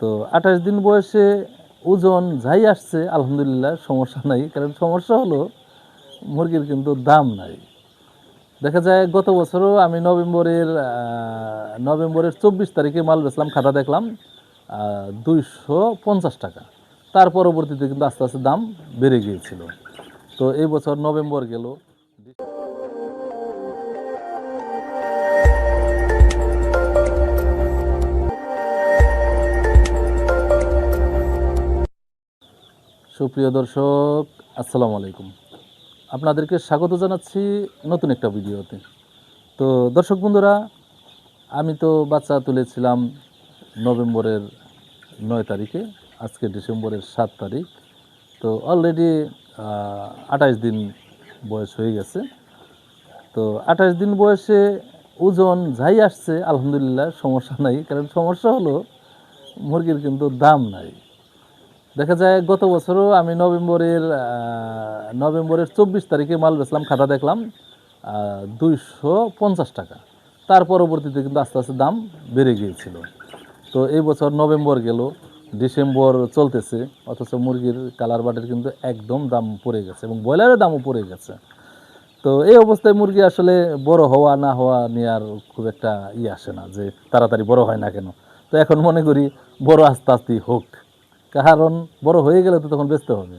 তো আঠাশ দিন বয়সে ওজন যাই আসছে, আলহামদুলিল্লাহ, সমস্যা নাই। কারণ সমস্যা হলো, মুরগির কিন্তু দাম নাই। দেখা যায় গত বছরও আমি নভেম্বরের নভেম্বরের চব্বিশ তারিখে মাল বেচলাম, খাতা দেখলাম দুইশো পঞ্চাশ টাকা। তার পরবর্তীতে কিন্তু আস্তে আস্তে দাম বেড়ে গিয়েছিল। তো এই বছর নভেম্বর গেল সুপ্রিয় দর্শক, আসসালামু আলাইকুম। আপনাদেরকে স্বাগত জানাচ্ছি নতুন একটা ভিডিওতে। তো দর্শক বন্ধুরা, আমি তো বাচ্চা তুলেছিলাম নভেম্বরের নয় তারিখে, আজকে ডিসেম্বরের সাত তারিখ। তো অলরেডি আঠাশ দিন বয়স হয়ে গেছে। তো আঠাশ দিন বয়সে ওজন যাই আসছে, আলহামদুলিল্লাহ সমস্যা নাই। কারণ সমস্যা হলো, মুরগির কিন্তু দাম নাই। দেখা যায় গত বছরও আমি নভেম্বরের নভেম্বরের চব্বিশ তারিখে মাল বেচলাম, খাতা দেখলাম দুইশো পঞ্চাশ টাকা। তার পরবর্তীতে কিন্তু আস্তে আস্তে দাম বেড়ে গিয়েছিল। তো এই বছর নভেম্বর গেল, ডিসেম্বর চলতেছে, অথচ মুরগির কালার বাটের কিন্তু একদম দাম পড়ে গেছে এবং ব্রয়লারের দামও পড়ে গেছে। তো এই অবস্থায় মুরগি আসলে বড় হওয়া না হওয়া নিয়ে আর খুব একটা ই আসে না, যে তাড়াতাড়ি বড় হয় না কেন। তো এখন মনে করি বড় আস্তে আস্তেই হোক। কারণ বড় হয়ে গেলে তো তখন বেচতে হবে।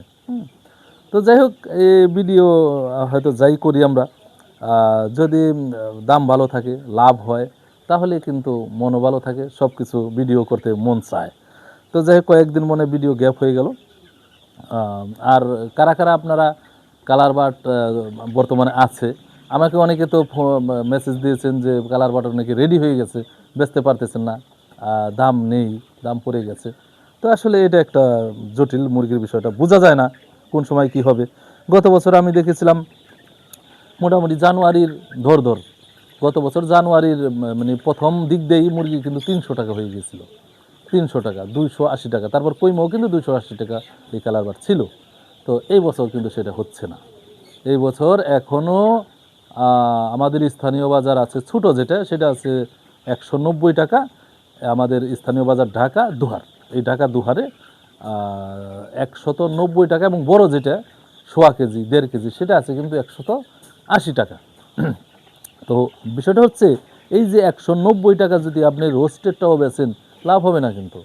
তো যাই হোক এই ভিডিও হয়তো যাই করি আমরা। যদি দাম ভালো থাকে, লাভ হয়, তাহলে কিন্তু মনও ভালো থাকে সব কিছু ভিডিও করতে মন চায়। তো যাই হোক, কয়েকদিন মনে ভিডিও গ্যাপ হয়ে গেল। আর কারা কারা আপনারা কালার বাট বর্তমানে আছে, আমাকে অনেকে তো মেসেজ দিয়েছেন যে কালার বাট নাকি রেডি হয়ে গেছে, বেচতে পারতেছেন না। দাম নেই, দাম পড়ে গেছে। তো আসলে এটা একটা জটিল মুরগির বিষয়টা। বোঝা যায় না কোন সময় কি হবে। গত বছর আমি দেখেছিলাম মোটামুটি জানুয়ারির ধর ধর গত বছর জানুয়ারির মানে প্রথম দিক দিয়েই মুরগি কিন্তু তিনশো টাকা হয়ে গেছিল। তিনশো টাকা, দুইশো আশি টাকা। তারপর কইমাও কিন্তু দুইশো আশি টাকা এই কালার বার ছিল। তো এই বছর কিন্তু সেটা হচ্ছে না। এই বছর এখনও আমাদের স্থানীয় বাজার আছে ছোটো যেটা, সেটা আছে একশো নব্বই টাকা। আমাদের স্থানীয় বাজার ঢাকা, দুহার। এই ঢাকা দুহারে একশত নব্বই টাকা এবং বড় যেটা, সোয়া কেজি, দেড় কেজি, সেটা আছে কিন্তু একশত আশি টাকা। তো বিষয়টা হচ্ছে, এই যে একশো নব্বই টাকা যদি আপনি রোস্টেডটাও বেছেন লাভ হবে না কিন্তু।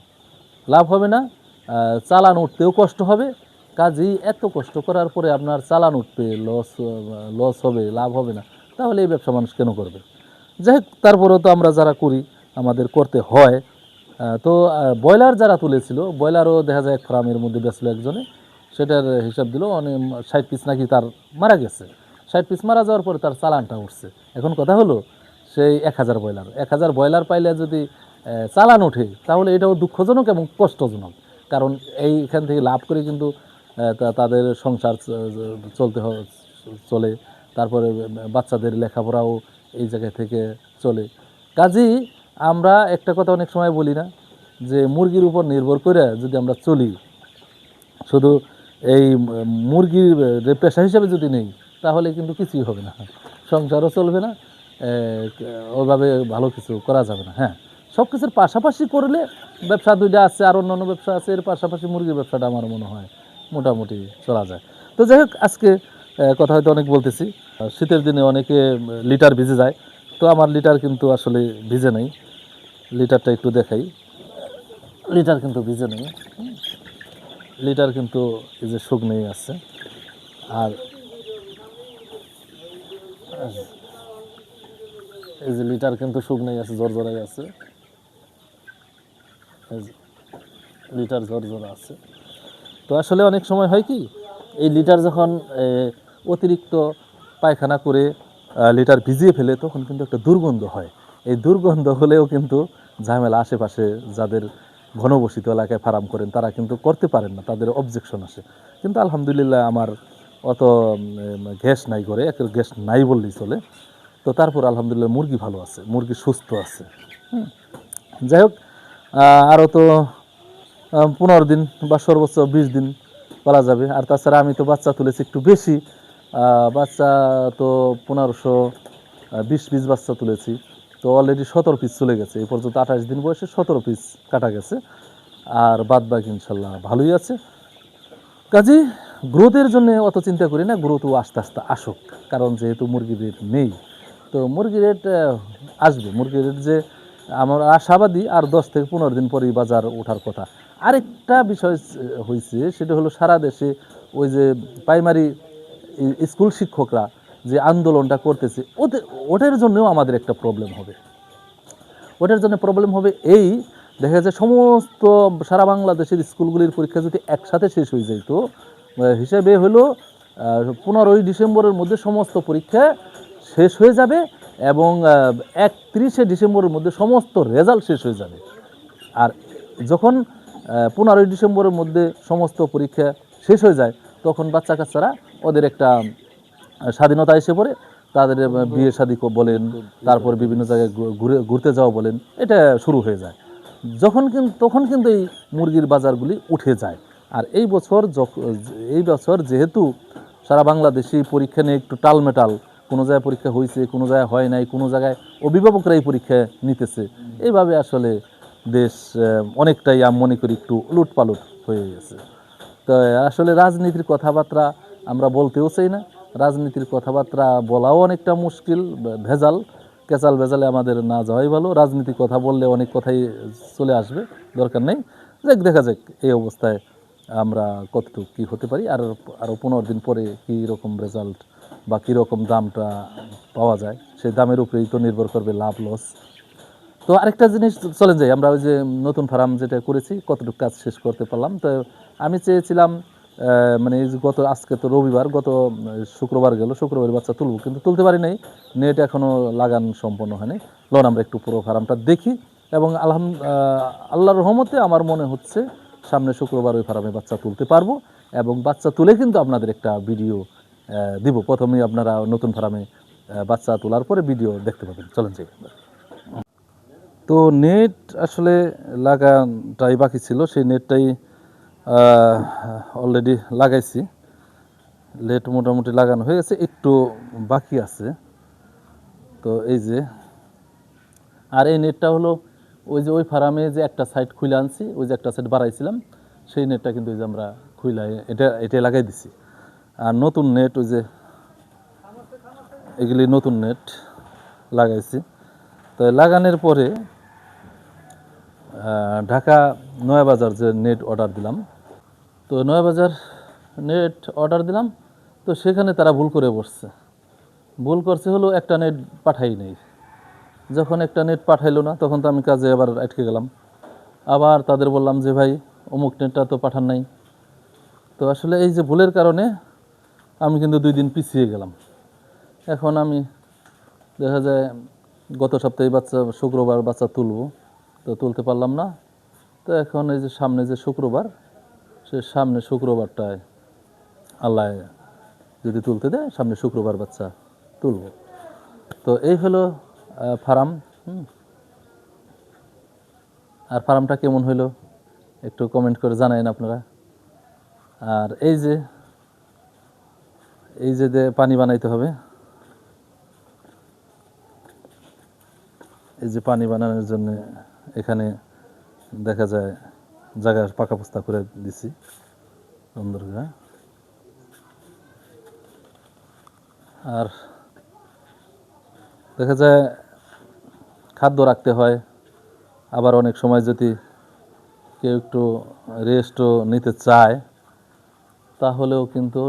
লাভ হবে না চালান উঠতেও কষ্ট হবে। কাজেই এত কষ্ট করার পরে আপনার চালান উঠবে, লস লস হবে, লাভ হবে না। তাহলে এই ব্যবসা মানুষ কেন করবে? যাই হোক, তারপরেও তো আমরা যারা করি, আমাদের করতে হয়। তো ব্রয়লার যারা তুলেছিল, ব্রয়লারও দেখা যায় এক ফার্মের মধ্যে বেচলো একজনে। সেটার হিসাব দিল, অনেক ষাট পিস নাকি তার মারা গেছে। ষাট পিস মারা যাওয়ার পরে তার চালানটা উঠছে। এখন কথা হলো, সেই এক হাজার ব্রয়লার। এক হাজার ব্রয়লার পাইলে যদি চালান ওঠে, তাহলে এটাও দুঃখজনক এবং কষ্টজনক। কারণ এইখান থেকে লাভ করে কিন্তু তাদের সংসার চলতে চলে। তারপরে বাচ্চাদের লেখাপড়াও এই জায়গা থেকে চলে। কাজেই আমরা একটা কথা অনেক সময় বলি না যে মুরগির উপর নির্ভর করে যদি আমরা চলি শুধু এই মুরগির পেশা হিসেবে যদি নেই তাহলে কিন্তু কিছুই হবে না। সংসারও চলবে না এ, ওইভাবে ভালো কিছু করা যাবে না হ্যাঁ। সব কিছুর পাশাপাশি করলে ব্যবসা দুইটা আছে আর অন্যান্য ব্যবসা আছে এর পাশাপাশি মুরগির ব্যবসাটা আমার মনে হয় মোটামুটি চলা যায়। তো যাই হোক আজকে কথা হয়তো অনেক বলতেছি শীতের দিনে অনেকে লিটার ভিজে যায়। তো আমার লিটার কিন্তু আসলে ভিজে নেই। লিটারটা একটু দেখাই। লিটার কিন্তু ভিজে নেই। লিটার কিন্তু এই যে শুকনেই আছে। আর এই যে লিটার কিন্তু শুকনেই আছে জ্বর জ্বরাই আছে লিটার জ্বরা আছে। তো আসলে অনেক সময় হয় কি, এই লিটার যখন অতিরিক্ত পায়খানা করে লিটার ভিজিয়ে ফেলে তখন কিন্তু একটা দুর্গন্ধ হয়। এই দুর্গন্ধ হলেও কিন্তু ঝামেলা আশেপাশে যাদের ঘনবসিত এলাকায় ফার্ম করেন, তারা কিন্তু করতে পারেন না, তাদের অবজেকশন আসে। কিন্তু আলহামদুলিল্লাহ আমার অত গ্যাস নাই করে একের গ্যাস নাই বললেই চলে। তো তারপর আলহামদুলিল্লাহ মুরগি ভালো আছে, মুরগি সুস্থ আছে। যাই হোক আরও তো পনেরো দিন বা সর্বোচ্চ বিশ দিন বলা যাবে। আর তাছাড়া আমি তো বাচ্চা তুলেছি একটু বেশি বাচ্চা তো পনেরোশো বিশ পিস বাচ্চা তুলেছি। তো অলরেডি সতেরো পিস চলে গেছে। এই পর্যন্ত আঠাশ দিন বয়সে সতেরো পিস কাটা গেছে। আর বাদ বাকি ইনশাল্লাহ ভালোই আছে। কাজে, গ্রোথের জন্য অত চিন্তা করি না গ্রোথও আস্তে আস্তে আসুক। কারণ যেহেতু মুরগির রেট নেই, তো মুরগির রেট আসবে। মুরগির রেট যে আমার আশাবাদী, আর দশ থেকে পনেরো দিন পরেই বাজার ওঠার কথা। আরেকটা বিষয় হয়েছে সেটা হলো সারা দেশে ওই যে প্রাইমারি স্কুল শিক্ষকরা যে আন্দোলনটা করতেছে ওদের ওটার জন্যও আমাদের একটা প্রবলেম হবে। ওটার জন্য প্রবলেম হবে এই দেখা যায় সমস্ত সারা বাংলাদেশের স্কুলগুলির পরীক্ষা যদি একসাথে শেষ হয়ে যেত আহ, হিসেবে হলো পনেরোই ডিসেম্বরের মধ্যে সমস্ত পরীক্ষা শেষ হয়ে যাবে এবং একত্রিশে ডিসেম্বরের মধ্যে সমস্ত রেজাল্ট শেষ হয়ে যাবে। আর যখন পনেরোই ডিসেম্বরের মধ্যে সমস্ত পরীক্ষা শেষ হয়ে যায় তখন বাচ্চা কাচ্চারা ওদের একটা স্বাধীনতা এসে পড়ে, তাদের বিয়ে শাদী বলেন, তারপর বিভিন্ন জায়গায় ঘুরে, ঘুরতে যাওয়া বলেন, এটা শুরু হয়ে যায়। যখন কিন্তু তখন কিন্তু এই মুরগির বাজারগুলি উঠে যায়। আর এই বছর এই বছর যেহেতু সারা বাংলাদেশে পরীক্ষা নিয়ে একটু টালমেটাল, কোনো জায়গায় পরীক্ষা হয়েছে কোনো জায়গায় হয় নাই, কোনো জায়গায় অভিভাবকরা এই পরীক্ষা নিতেছে এইভাবে আসলে দেশ অনেকটাই আমি মনে করি একটু উলটপালট হয়ে গেছে। তো আসলে রাজনীতির কথাবার্তা আমরা বলতেও চাই না। রাজনীতির কথাবার্তা বলাও অনেকটা মুশকিল, ভেজাল কেচাল ভেজালে আমাদের না যাওয়াই ভালো। রাজনীতির কথা বললে অনেক কথাই চলে আসবে, দরকার নেই। যাক, দেখা যাক এই অবস্থায় আমরা কতটুকু কী হতে পারি। আর আরও পনেরো দিন পরে কী রকম রেজাল্ট বা কীরকম দামটা পাওয়া যায়, সেই দামের উপরেই তো নির্ভর করবে লাভ লস তো আরেকটা জিনিস, চলেন যাই, আমরা ওই যে নতুন ফার্ম যেটা করেছি, কতটুকু কাজ শেষ করতে পারলাম। তো আমি চেয়েছিলাম মানে এই গত আজকে তো রবিবার, গত শুক্রবার গেল শুক্রবার বাচ্চা তুলবো, কিন্তু তুলতে পারি নাই। নেট এখনও লাগান সম্পন্ন হয়নি। লন, আমরা একটু পুরো ফার্মটা দেখি। এবং আলহাম আল্লাহর রহমতে আমার মনে হচ্ছে সামনে শুক্রবার ওই ফার্মে বাচ্চা তুলতে পারব। এবং বাচ্চা তুলে কিন্তু আপনাদের একটা ভিডিও দিব। প্রথমেই আপনারা নতুন ফার্মে বাচ্চা তোলার পরে ভিডিও দেখতে পাবেন। চলেন যাই তো নেট আসলে লাগানটাই বাকি ছিল। সেই নেটটাই অলরেডি লাগাইছি। লেট মোটামুটি লাগানো হয়ে গেছে, একটু বাকি আছে। তো এই যে, আর এই নেটটা হলো, ওই যে ওই ফার্মে যে একটা সাইড খুলে আনছি, ওই যে একটা সাইড বাড়াইছিলাম, সেই নেটটা কিন্তু ওই যে আমরা খুলে এটা এটা লাগাই দিছি। আর নতুন নেট ওই যে এগুলি নতুন নেট লাগাইছি। তো লাগানোর পরে ঢাকা নয়াবাজার যে নেট অর্ডার দিলাম তো নয়াবাজার নেট অর্ডার দিলাম, তো সেখানে তারা ভুল করে বসছে। ভুল করছে হলো একটা নেট পাঠাই নেই। যখন একটা নেট পাঠাইলো না, তখন তো আমি কাজে আবার আটকে গেলাম। আবার তাদের বললাম যে, ভাই, অমুক নেটটা তো পাঠান নাই। তো আসলে এই যে ভুলের কারণে আমি কিন্তু দুই দিন পিছিয়ে গেলাম। এখন আমি দেখা যায় গত সপ্তাহে বাচ্চা, শুক্রবার বাচ্চা তুলবো, তো তুলতে পারলাম না। তো এখন এই যে সামনে যে শুক্রবার সে সামনে শুক্রবারটায় আল্লাহ যদি তুলতে দেয়, সামনে শুক্রবার বাচ্চা তুলবো। তো এই হলো ফার্ম আর ফার্মটা কেমন হইল একটু কমেন্ট করে জানাইন আপনারা। আর এই যে এই যে পানি বানাইতে হবে। এই যে পানি বানানোর জন্য এখানে দেখা যায় জায়গা পাকা পোস্তা করে দিছি। সুন্দর করে আর দেখা যায় খাদ্য রাখতে হয়। আবার অনেক সময় যদি কেউ একটু রেস্টও নিতে চায়, তাহলেও কিন্তু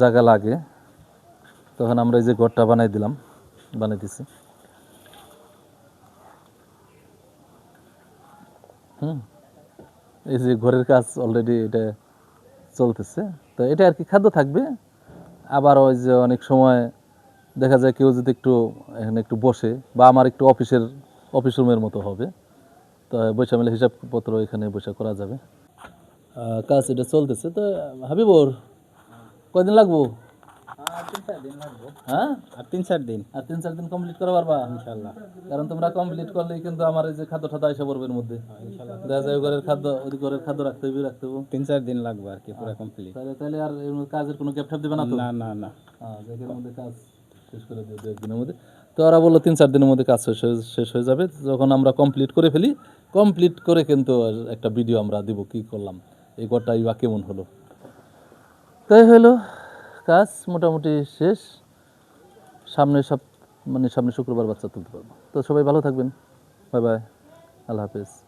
জায়গা লাগে। তখন আমরা এই যে ঘরটা বানাই দিলাম বানাই দিছি হুম এই যে ঘরের কাজ অলরেডি এটা চলতেছে। তো এটা আর কি খাদ্য থাকবে। আবার ওই যে অনেক সময় দেখা যায় কেউ যদি একটু এখানে একটু বসে বা আমার একটু অফিসের, অফিস রুমের মতো হবে, তো বৈশা মিলে হিসাবপত্র এখানে বসে করা যাবে। কাজ এটা চলতেছে। তো হাবিবর, কয়দিন লাগবো? হ্যাঁ? আর তিন চার দিন? আর তিন চার দিন কমপ্লিট করতে পারবা ইনশাল্লাহ কারণ তোমরা কমপ্লিট করলেই কিন্তু আমার এই যে খাদ্য ঠাদ্য এসে পড়বে এর মধ্যে। দেখা যায় ঘরের খাদ্য ওই ঘরের খাদ্য রাখতে হবে রাখতে হবে তিন চার দিন লাগবে আর কি পুরো কমপ্লিট তাহলে তাহলে আর কাজের কোনো গ্যাপ ট্যাপ দেবে না তো? না না না। হ্যাঁ জায়গার মধ্যে কাজ শেষ করে দিও দু একদিনের মধ্যে। তো ওরা বলল তিন চার দিনের মধ্যে কাজ শেষ হয়ে শেষ হয়ে যাবে। যখন আমরা কমপ্লিট করে ফেলি কমপ্লিট করে কিন্তু একটা ভিডিও আমরা দিব কি করলাম? এই ঘরটাই বা কেমন হলো? তাই হলো কাজ মোটামুটি শেষ। সামনে সব মানে সামনে শুক্রবার বাচ্চা তুলতে পারব। তো সবাই ভালো থাকবেন। Bye bye. আল্লাহ হাফেজ।